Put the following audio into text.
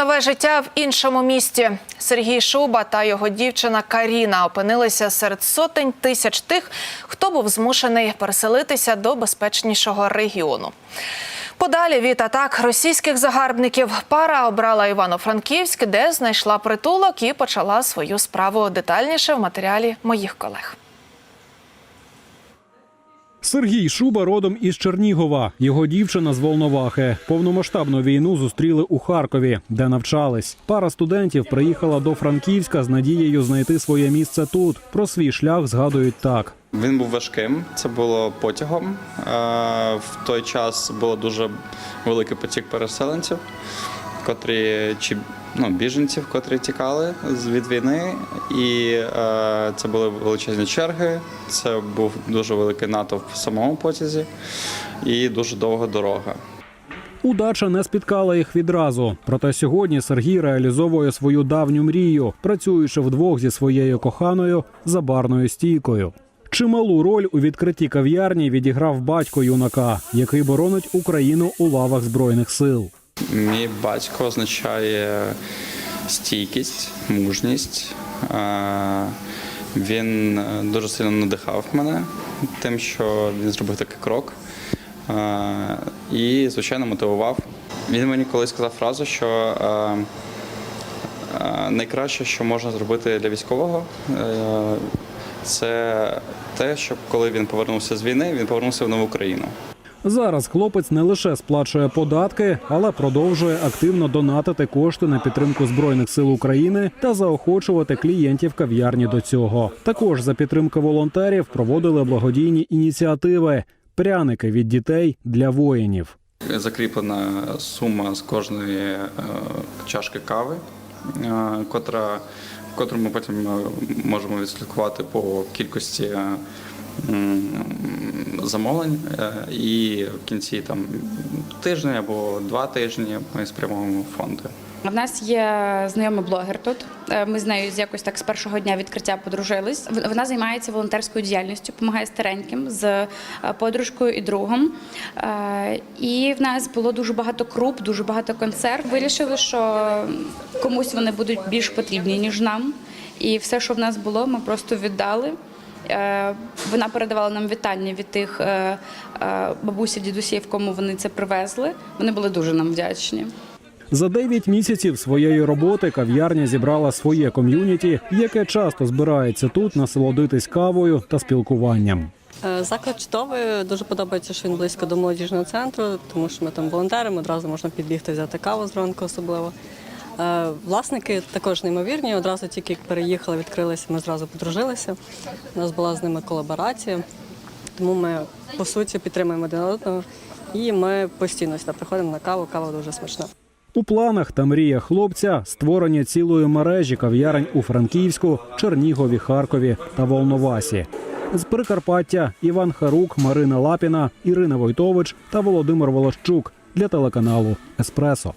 Нове життя в іншому місті. Сергій Шуба та його дівчина Каріна опинилися серед сотень тисяч тих, хто був змушений переселитися до безпечнішого регіону. Подалі від атак російських загарбників пара обрала Івано-Франківськ, де знайшла притулок і почала свою справу детальніше в матеріалі моїх колег. Сергій Шуба родом із Чернігова. Його дівчина з Волновахи. Повномасштабну війну зустріли у Харкові, де навчались. Пара студентів приїхала до Франківська з надією знайти своє місце тут. Про свій шлях згадують так. Він був важким. Це було потягом. Е, В той час було дуже великий потік переселенців, котрі чи ну, біженців, котрі тікали від війни. І е, це були величезні черги. Це був дуже великий натовп в самому потязі і дуже довга дорога. Удача не спіткала їх відразу. Проте сьогодні Сергій реалізовує свою давню мрію, працюючи вдвох зі своєю коханою за барною стійкою. Чималу роль у відкритті кав'ярні відіграв батько юнака, який боронить Україну у лавах збройних сил. Мій батько означає стійкість, мужність. Він е, дуже сильно надихав мене тим, що він зробив такий крок. І, звичайно, мотивував. Він мені колись сказав фразу, що е, е, найкраще, що можна зробити для військового, це те, щоб коли він повернувся з війни, він повернувся в нову країну. Зараз хлопець не лише сплачує податки, але продовжує активно донатити кошти на підтримку збройних сил України та заохочувати клієнтів кав'ярні до цього. Також за підтримки волонтерів проводили благодійні ініціативи пряники від дітей для воїнів. закріплена сума з кожної е, чашки кави, е, котра, котру ми потім е, можемо відслідкувати по кількості замовлень. Е, І в кінці там тижня або два тижні ми спрямовуємо фонди. В нас є знайомий блогер тут. Е, Ми з нею якось так з першого дня відкриття подружились. Вона займається волонтерською діяльністю, допомагає стареньким з е, подружкою і другом. І в нас було дуже багато круп, дуже багато консерв. Вирішили, що комусь вони будуть більш потрібні ніж нам. І все, що в нас було, ми просто віддали. Е, Вона передавала нам вітання від тих е, е, бабусів, дідусів, кому вони це привезли. Вони були дуже нам вдячні. За 9 місяців своєї роботи кав'ярня зібрала своє ком'юніті, яке часто збирається тут насолодитись кавою та спілкуванням. Заклад чудовий. Дуже подобається, що він близько до молодіжного центру, тому що ми там волонтеримо, одразу можна підбігти взяти каву зранку особливо. Е, Власники також неймовірні. Одразу тільки переїхали, відкрилися, ми зразу подружилися. У нас була з ними колаборація, тому ми по суті підтримуємо один одного. І ми постійно сюди приходимо на каву. Кава дуже смачна. У планах та мрія хлопця створення цілої мережі кав'ярень у Франківську, Чернігові, Харкові та Волновасі. З Прикарпаття Іван Харук, Марина Лапіна, Ірина Войтович та Володимир Волощук для телеканалу Еспресо.